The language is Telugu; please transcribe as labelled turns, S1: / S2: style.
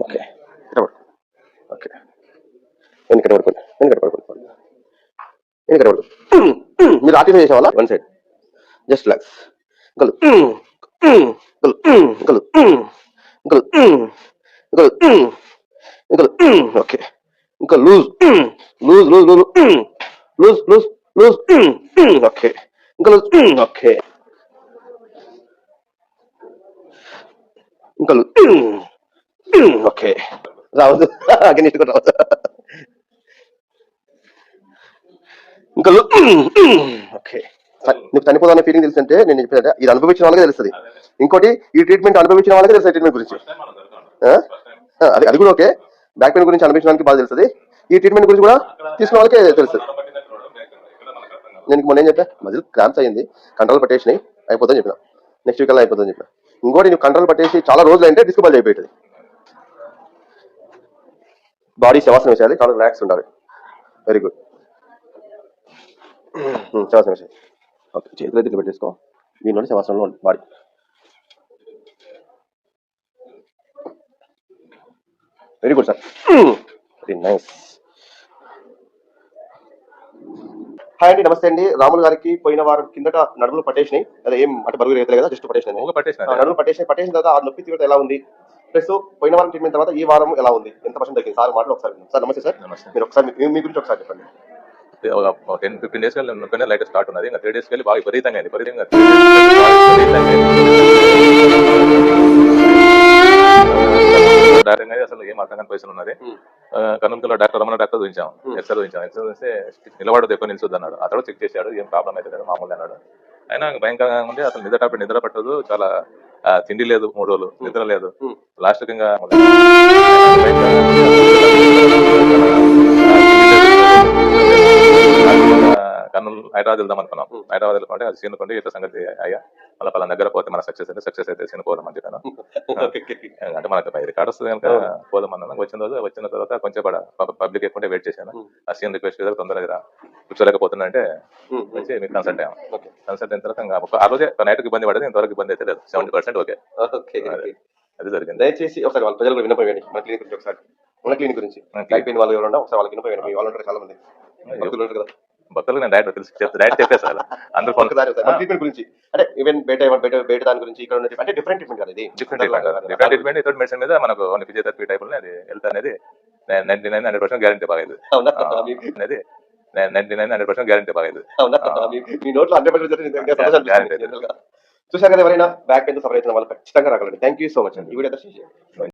S1: ఓకే ఓకే వెనకట పడుకోండి వెనకట పడుకోండి వెనకట పడుకో మీరు ఆర్టిఫై చేసే వాళ్ళ వన్ సైడ్ జస్ట్ ఇంకా ఇంకా ఇంకా ఇంకా ఓకే ఇంకా loose loose loose loose loose loose loose okay ఇంకా లూజ్ ఓకే ఇంకా లూజ్ ఓకే. రావద్దు. కూడా రావద్దు. ఇంకా ఓకే. నీకు చనిపోదన్న ఫీలింగ్ తెలుసంటే నేను చెప్పేదంటే ఇది అనుభవించిన వాళ్ళకే తెలుస్తుంది. ఇంకోటి ఈ ట్రీట్మెంట్ అనుభవించిన వాళ్ళకే తెలుస్తుంది ట్రీట్మెంట్ గురించి. అది అది కూడా ఓకే. బ్యాక్ పెయిన్ గురించి అనుభవించిన వాళ్ళకి బాగా తెలుస్తుంది. ఈ ట్రీట్మెంట్ గురించి కూడా తీసుకున్న వాళ్ళకే తెలుస్తుంది. నేను మొన్న ఏం చెప్పా? మధ్యలో క్రాంప్స్ అయింది కంట్రోల్ పట్టేసినాయి. అయిపోతుందని చెప్పిన. నెక్స్ట్ వీక్ అలా అయిపోతుందని చెప్పిన. ఇంకోటి నువ్వు కంట్రోల్ పట్టేసి చాలా రోజులు అంటే డిస్క్ బాల్ అయిపోయింది బాడీ శవాసనం వేసేయాలి చాలా రిలాక్స్ ఉండాలి. వెరీ గుడ్ శవాసనం వేసేయాలి ఓకే చేతులు అయితే పెట్టేసుకో దీనిలో శవాసనంలో body. Very good sir very nice hi అండి నమస్తే అండి. రాములు గారికి పోయిన వారం కిందట నడుములు పట్టేసినాయి. అదే ఏం అంటే బరువు రేతలే కదా జస్ట్ పట్టేసినాయి
S2: పట్టేసిన
S1: నడుములు పట్టేసి పట్టేసిన తర్వాత ఆ నొప్పి తీవ్రత ఎలా ఉంది? ప్లస్ పోయిన వారం ట్రీట్మెంట్ తర్వాత ఈ వారం ఎలా ఉంది? ఎంత పర్సెంట్ తగ్గింది? సార్ మాటలు ఒకసారి. సార్ నమస్తే సార్. మీరు ఒకసారి మీ- గురించి ఒకసారి చెప్పండి.
S2: టెన్ ఫిఫ్టీన్ డేస్ వెళ్ళి లైట్ స్టార్ట్ ఉన్నది. ఇంకా త్రీ డేస్ వెళ్ళి బాగా విపరీతంగా అయింది. విపరీతంగా గారు అసలు ఏం అర్థం కాని పైసలు ఉన్నది. కనుమకలో డాక్టర్ రమణ డాక్టర్ చూపించాం. ఎక్స్రే చూపించాం. ఎక్స్రే చూస్తే నిలబడదు ఎక్కువ నిలిచొద్దు అన్నాడు. అతడు చెక్ చేశాడు ఏం ప్రాబ్లం అయితే లేదు మామూలు అన్నాడు. అయినా భయంకరంగా ఉండి అసలు నిద్ర నిద్ర పట్టదు. చాలా తిండి లేదు మూడు రోజులు. నిద్ర లేదు. లాస్ట్ ఇంకా కర్నూలు హైదరాబాద్ వెళ్దాం అనుకున్నాం. హైదరాబాద్ వెళ్ళకుంటే అది సీనుకుంటే ఇట్లా సంగతి అయ్యా. మళ్ళీ పలానా దగ్గర పోతే మన సక్సెస్ అయితే సక్సెస్ అయితే సీనుకోవాలని అని చెప్పాను. అంటే మనకు రికార్డ్ వస్తుంది కనుక
S1: అవును.
S2: పోదామన్నాను వచ్చిన రోజు వచ్చిన తర్వాత కొంచెం పబ్లిక్ ఎక్కువ వెయిట్ చేశాను. ఆ సీన్ రిక్వెస్ట్ చేశారు తొందరగా కూర్చోలేకపోతున్నా అంటే. వచ్చి మీకు కన్సల్ట్ అయ్యాం. కన్సల్ట్ అయిన తర్వాత ఆ రోజే నైట్కి ఇబ్బంది పడేది ఇంతవరకు ఇబ్బంది అయితే లేదు. సెవెంటీ పర్సెంట్ ఓకే
S1: ఓకే
S2: అదే. జరిగింది.
S1: దయచేసి ఒకసారి వాళ్ళ ప్రజలు వేయండి మన క్లినిక్ గురించి ఒకసారి. మన క్లినిక్ గురించి. వాళ్ళు ఎవరు ఒకసారి వాళ్ళకి మీ వాళ్ళు ఉంటారు చాలా మంది కదా.
S2: భక్తులకు నేను డైరెక్ట్ తెలిసి డైరెక్ట్ చెప్పేసాను అందరూ
S1: ట్రీట్మెంట్ గురించి. అంటే ఈవెన్ బయట బయట బయట దాని గురించి ఇక్కడ ఉన్న అంటే డిఫరెంట్ ట్రీట్మెంట్ కదా ఇది?
S2: డిఫరెంట్ డిఫరెంట్ ట్రీట్మెంట్ ఇతర మెడిసిన్ మీద మనకు ఫిజియోథెరపీ టైప్ అది హెల్త్ అనేది ninety nine hundred percent guarantee
S1: మీ-
S2: అనేది ninety nine hundred percent guarantee ఆ.
S1: మీ- నోట్లో హండ్రెడ్ పర్సెంట్
S2: Guarantee.
S1: చూసారు కదా ఎవరైనా? బ్యాక్ పెయిన్ సఫర్ వాళ్ళు ఖచ్చితంగా రాగలండి థ్యాంక్ యూ సో మచ్ అండి. ఈ వీడియో